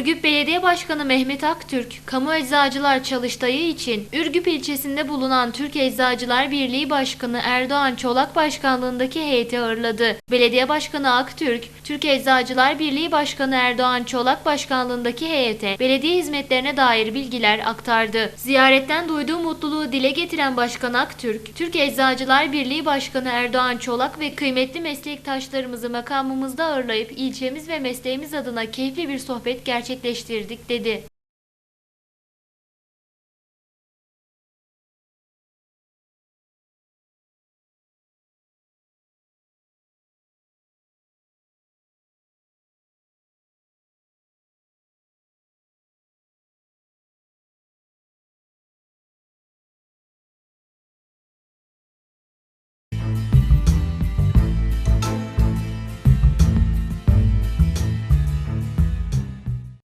Ürgüp Belediye Başkanı Mehmet Aktürk, kamu eczacılar çalıştayı için Ürgüp ilçesinde bulunan Türk Eczacılar Birliği Başkanı Erdoğan Çolak Başkanlığındaki heyeti ağırladı. Belediye Başkanı Aktürk, Türk Eczacılar Birliği Başkanı Erdoğan Çolak Başkanlığındaki heyete belediye hizmetlerine dair bilgiler aktardı. Ziyaretten duyduğu mutluluğu dile getiren Başkan Aktürk, Türk Eczacılar Birliği Başkanı Erdoğan Çolak ve kıymetli meslektaşlarımızı makamımızda ağırlayıp ilçemiz ve mesleğimiz adına keyifli bir sohbet gerçekleştirdik dedi.